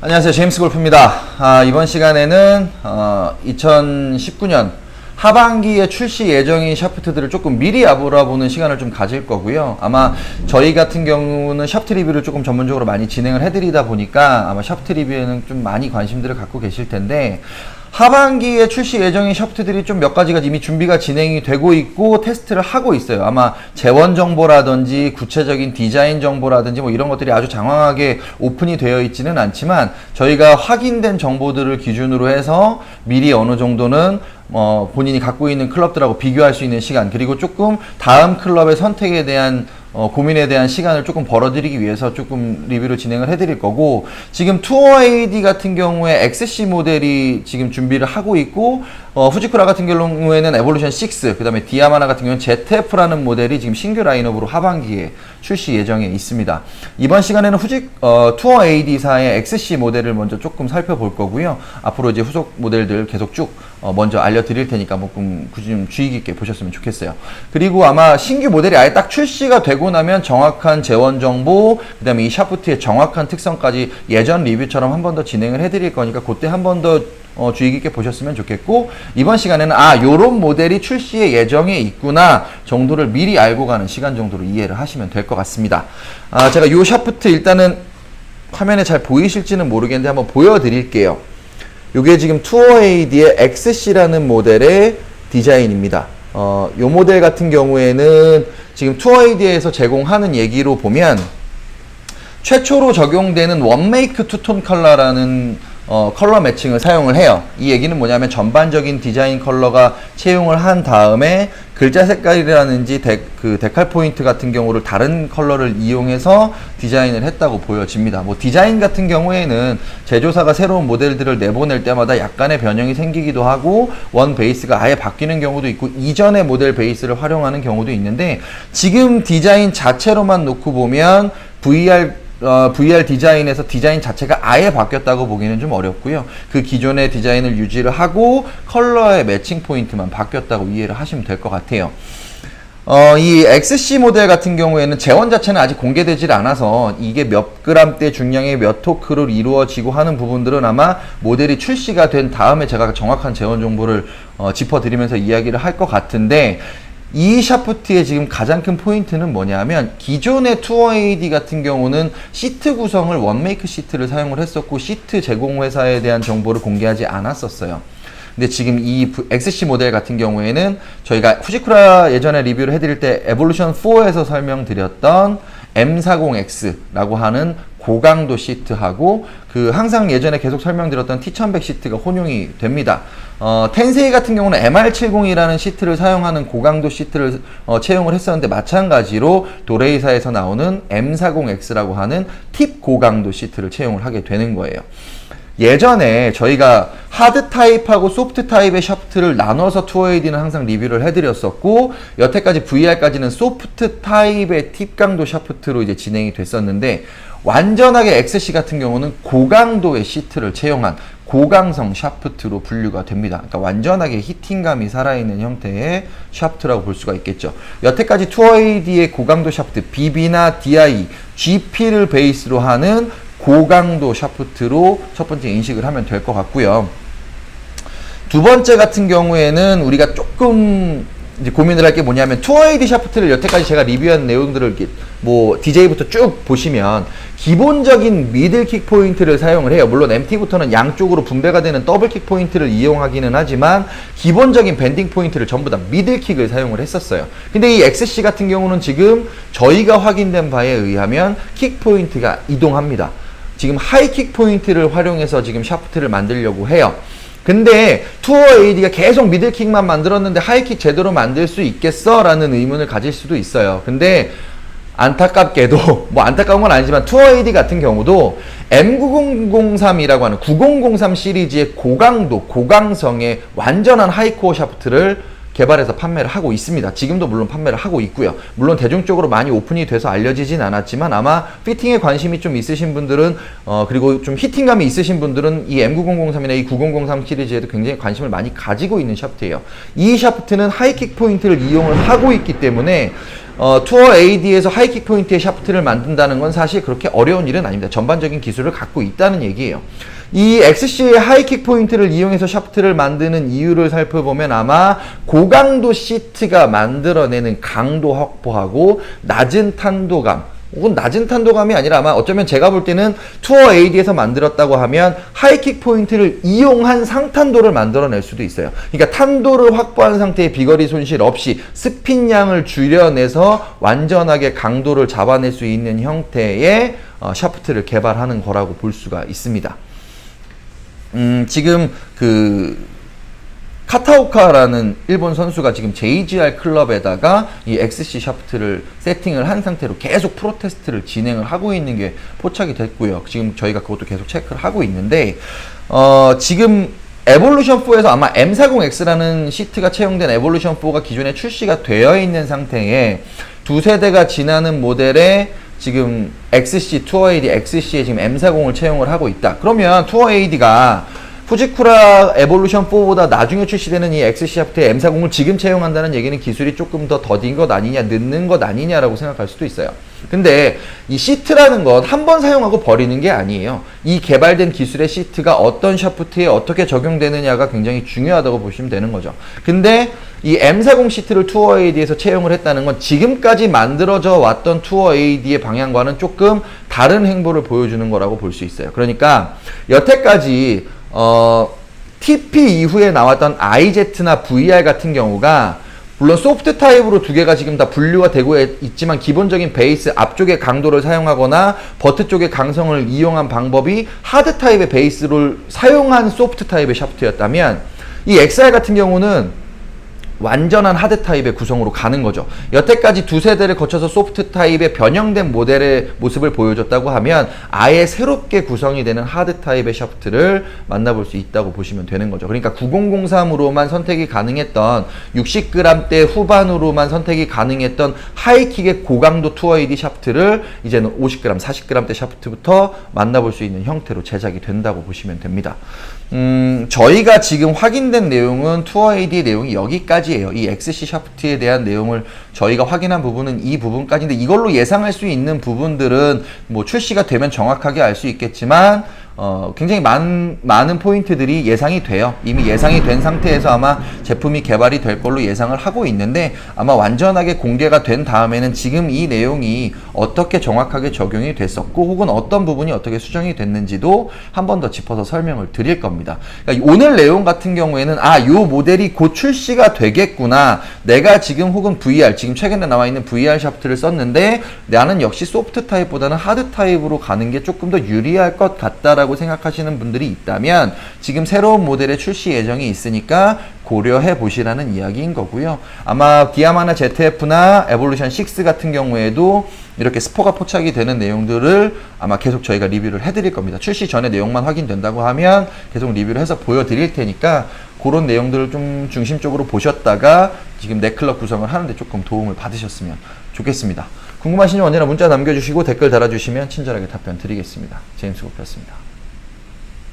안녕하세요. 제임스 골프입니다. 아, 이번 시간에는 어, 2019년 하반기에 출시 예정인 샤프트들을 조금 미리 알아보는 시간을 좀 가질 거고요. 아마 저희 같은 경우는 샤프트 리뷰를 조금 전문적으로 많이 진행을 해드리다 보니까 아마 샤프트 리뷰에는 좀 많이 관심들을 갖고 계실 텐데 하반기에 출시 예정인 샤프트들이 좀 몇 가지가 이미 준비가 진행이 되고 있고 테스트를 하고 있어요. 아마 재원 정보라든지 구체적인 디자인 정보라든지 뭐 이런 것들이 아주 장황하게 오픈이 되어 있지는 않지만 저희가 확인된 정보들을 기준으로 해서 미리 어느 정도는 어, 본인이 갖고 있는 클럽들하고 비교할 수 있는 시간 그리고 조금 다음 클럽의 선택에 대한 어, 고민에 대한 시간을 조금 벌어드리기 위해서 조금 리뷰를 진행을 해드릴 거고 지금 투어 AD 같은 경우에 XC 모델이 지금 준비를 하고 있고 어, 후지쿠라 같은 경우에는 에볼루션 6 그 다음에 디아마나 같은 경우는 ZF라는 모델이 지금 신규 라인업으로 하반기에 출시 예정에 있습니다 이번 시간에는 후지 어, 투어 AD사의 XC 모델을 먼저 조금 살펴볼 거고요 앞으로 이제 후속 모델들 계속 쭉 어, 먼저 알려드릴 테니까 뭐 좀, 좀 주의 깊게 보셨으면 좋겠어요. 그리고 아마 신규 모델이 아예 딱 출시가 되고 나면 정확한 재원 정보, 그 다음에 이 샤프트의 정확한 특성까지 예전 리뷰처럼 한 번 더 진행을 해드릴 거니까 그때 한 번 더 어, 주의 깊게 보셨으면 좋겠고 이번 시간에는 아 요런 모델이 출시의 예정에 있구나 정도를 미리 알고 가는 시간 정도로 이해를 하시면 될 것 같습니다. 아 제가 요 샤프트 일단은 화면에 잘 보이실지는 모르겠는데 한번 보여드릴게요. 요게 지금 투어 AD의 XC라는 모델의 디자인입니다. 어, 요 모델 같은 경우에는 지금 투어 AD에서 제공하는 얘기로 보면 최초로 적용되는 원메이크 투톤 컬러라는 어, 컬러 매칭을 사용을 해요. 이 얘기는 뭐냐면 전반적인 디자인 컬러가 채용을 한 다음에 글자 색깔이라든지 데, 그 데칼 포인트 같은 경우를 다른 컬러를 이용해서 디자인을 했다고 보여집니다. 뭐 디자인 같은 경우에는 제조사가 새로운 모델들을 내보낼 때마다 약간의 변형이 생기기도 하고 원 베이스가 아예 바뀌는 경우도 있고 이전의 모델 베이스를 활용하는 경우도 있는데 지금 디자인 자체로만 놓고 보면 VR 어, VR 디자인에서 디자인 자체가 아예 바뀌었다고 보기는 좀 어렵고요. 그 기존의 디자인을 유지를 하고 컬러의 매칭 포인트만 바뀌었다고 이해를 하시면 될 것 같아요. 어, 이 XC 모델 같은 경우에는 재원 자체는 아직 공개되질 않아서 이게 몇 그램대 중량의 몇 토크로 이루어지고 하는 부분들은 아마 모델이 출시가 된 다음에 제가 정확한 재원 정보를 어, 짚어드리면서 이야기를 할 것 같은데 이 샤프트의 지금 가장 큰 포인트는 뭐냐면 기존의 투어 AD 같은 경우는 시트 구성을 원메이크 시트를 사용을 했었고 시트 제공 회사에 대한 정보를 공개하지 않았었어요. 근데 지금 이 XC 모델 같은 경우에는 저희가 후지쿠라 예전에 리뷰를 해드릴 때 에볼루션 4에서 설명드렸던 M40X라고 하는 고강도 시트하고 그 항상 예전에 계속 설명드렸던 T1100 시트가 혼용이 됩니다. 어, 텐세이 같은 경우는 MR70이라는 시트를 사용하는 고강도 시트를 어, 채용을 했었는데 마찬가지로 도레이사에서 나오는 M40X라고 하는 팁 고강도 시트를 채용을 하게 되는 거예요. 예전에 저희가 하드 타입하고 소프트 타입의 샤프트를 나눠서 투어 AD는 항상 리뷰를 해드렸었고 여태까지 VR까지는 소프트 타입의 팁 강도 샤프트로 이제 진행이 됐었는데 완전하게 XC 같은 경우는 고강도의 시트를 채용한 고강성 샤프트로 분류가 됩니다. 그러니까 완전하게 히팅감이 살아있는 형태의 샤프트라고 볼 수가 있겠죠. 여태까지 투어 AD의 고강도 샤프트 BB나 DI, GP를 베이스로 하는 고강도 샤프트로 첫 번째 인식을 하면 될 것 같고요. 두 번째 같은 경우에는 우리가 조금 이제 고민을 할 게 뭐냐면 투어 AD 샤프트를 여태까지 제가 리뷰한 내용들을 뭐 DJ부터 쭉 보시면 기본적인 미들킥 포인트를 사용을 해요. 물론 MT부터는 양쪽으로 분배가 되는 더블킥 포인트를 이용하기는 하지만 기본적인 밴딩 포인트를 전부 다 미들킥을 사용을 했었어요. 근데 이 XC 같은 경우는 지금 저희가 확인된 바에 의하면 킥 포인트가 이동합니다. 지금 하이킥 포인트를 활용해서 지금 샤프트를 만들려고 해요. 근데 투어 AD가 계속 미들킥만 만들었는데 하이킥 제대로 만들 수 있겠어? 라는 의문을 가질 수도 있어요. 근데 안타깝게도 뭐 안타까운 건 아니지만 투어 AD 같은 경우도 M9003이라고 하는 9003 시리즈의 고강도, 고강성의 완전한 하이코어 샤프트를 개발해서 판매를 하고 있습니다. 지금도 물론 판매를 하고 있고요. 물론 대중적으로 많이 오픈이 돼서 알려지진 않았지만 아마 피팅에 관심이 좀 있으신 분들은 어 그리고 좀 히팅감이 있으신 분들은 이 M9003이나 이 9003 시리즈에도 굉장히 관심을 많이 가지고 있는 샤프트예요. 이 샤프트는 하이킥 포인트를 이용을 하고 있기 때문에 어, 투어 AD에서 하이킥 포인트의 샤프트를 만든다는 건 사실 그렇게 어려운 일은 아닙니다. 전반적인 기술을 갖고 있다는 얘기예요. 이 XC의 하이킥 포인트를 이용해서 샤프트를 만드는 이유를 살펴보면 아마 고강도 시트가 만들어내는 강도 확보하고 낮은 탄도감 혹은 낮은 탄도감이 아니라 아마 어쩌면 제가 볼 때는 투어 AD에서 만들었다고 하면 하이킥 포인트를 이용한 상탄도를 만들어낼 수도 있어요. 그러니까 탄도를 확보한 상태의 비거리 손실 없이 스핀량을 줄여내서 완전하게 강도를 잡아낼 수 있는 형태의 어, 샤프트를 개발하는 거라고 볼 수가 있습니다. 음, 지금 그 카타오카라는 일본 선수가 지금 JGR 클럽에다가 이 XC 샤프트를 세팅을 한 상태로 계속 프로테스트를 진행을 하고 있는 게 포착이 됐고요. 지금 저희가 그것도 계속 체크를 하고 있는데 어, 지금 에볼루션 4에서 아마 M40X라는 시트가 채용된 에볼루션 4가 기존에 출시가 되어 있는 상태에 두 세대가 지나는 모델에 지금 XC 투어 AD XC에 지금 M40을 채용을 하고 있다. 그러면 투어 AD가 후지쿠라 에볼루션 4보다 나중에 출시되는 이 XC 샤프트의 M40을 지금 채용한다는 얘기는 기술이 조금 더 더딘 것 아니냐, 늦는 것 아니냐라고 생각할 수도 있어요. 근데 이 시트라는 건 한 번 사용하고 버리는 게 아니에요. 이 개발된 기술의 시트가 어떤 샤프트에 어떻게 적용되느냐가 굉장히 중요하다고 보시면 되는 거죠. 근데 이 M40 시트를 투어 AD에서 채용을 했다는 건 지금까지 만들어져 왔던 투어 AD의 방향과는 조금 다른 행보를 보여주는 거라고 볼 수 있어요. 그러니까 여태까지 어, TP 이후에 나왔던 IZ나 VR 같은 경우가 물론 소프트 타입으로 두 개가 지금 다 분류가 되고 있지만 기본적인 베이스 앞쪽의 강도를 사용하거나 버트 쪽의 강성을 이용한 방법이 하드 타입의 베이스를 사용한 소프트 타입의 샤프트였다면 이 XR 같은 경우는 완전한 하드 타입의 구성으로 가는 거죠. 여태까지 두 세대를 거쳐서 소프트 타입의 변형된 모델의 모습을 보여줬다고 하면 아예 새롭게 구성이 되는 하드 타입의 샤프트를 만나볼 수 있다고 보시면 되는 거죠. 그러니까 9003으로만 선택이 가능했던 60g대 후반으로만 선택이 가능했던 하이킥의 고강도 투어 AD 샤프트를 이제는 50g, 40g대 샤프트부터 만나볼 수 있는 형태로 제작이 된다고 보시면 됩니다. 음, 저희가 지금 확인된 내용은 투어 AD 내용이 여기까지 예요. 이 XC 샤프트에 대한 내용을 저희가 확인한 부분은 이 부분까지인데 이걸로 예상할 수 있는 부분들은 뭐 출시가 되면 정확하게 알 수 있겠지만 어, 굉장히 많, 많은 포인트들이 예상이 돼요. 이미 예상이 된 상태에서 아마 제품이 개발이 될 걸로 예상을 하고 있는데 아마 완전하게 공개가 된 다음에는 지금 이 내용이 어떻게 정확하게 적용이 됐었고 혹은 어떤 부분이 어떻게 수정이 됐는지도 한 번 더 짚어서 설명을 드릴 겁니다. 그러니까 오늘 내용 같은 경우에는 아, 요 모델이 곧 출시가 되겠구나. 내가 지금 혹은 VR, 지금 최근에 나와 있는 VR 샤프트를 썼는데 나는 역시 소프트 타입보다는 하드 타입으로 가는 게 조금 더 유리할 것 같다라고 라고 생각하시는 분들이 있다면 지금 새로운 모델의 출시 예정이 있으니까 고려해 보시라는 이야기인 거고요. 아마 디아마나 ZF나 에볼루션 6 같은 경우에도 이렇게 스포가 포착이 되는 내용들을 아마 계속 저희가 리뷰를 해드릴 겁니다. 출시 전에 내용만 확인된다고 하면 계속 리뷰를 해서 보여드릴 테니까 그런 내용들을 좀 중심적으로 보셨다가 지금 넷클럽 구성을 하는데 조금 도움을 받으셨으면 좋겠습니다. 궁금하신 점 언제나 문자 남겨주시고 댓글 달아주시면 친절하게 답변 드리겠습니다. 제임스 고프였습니다.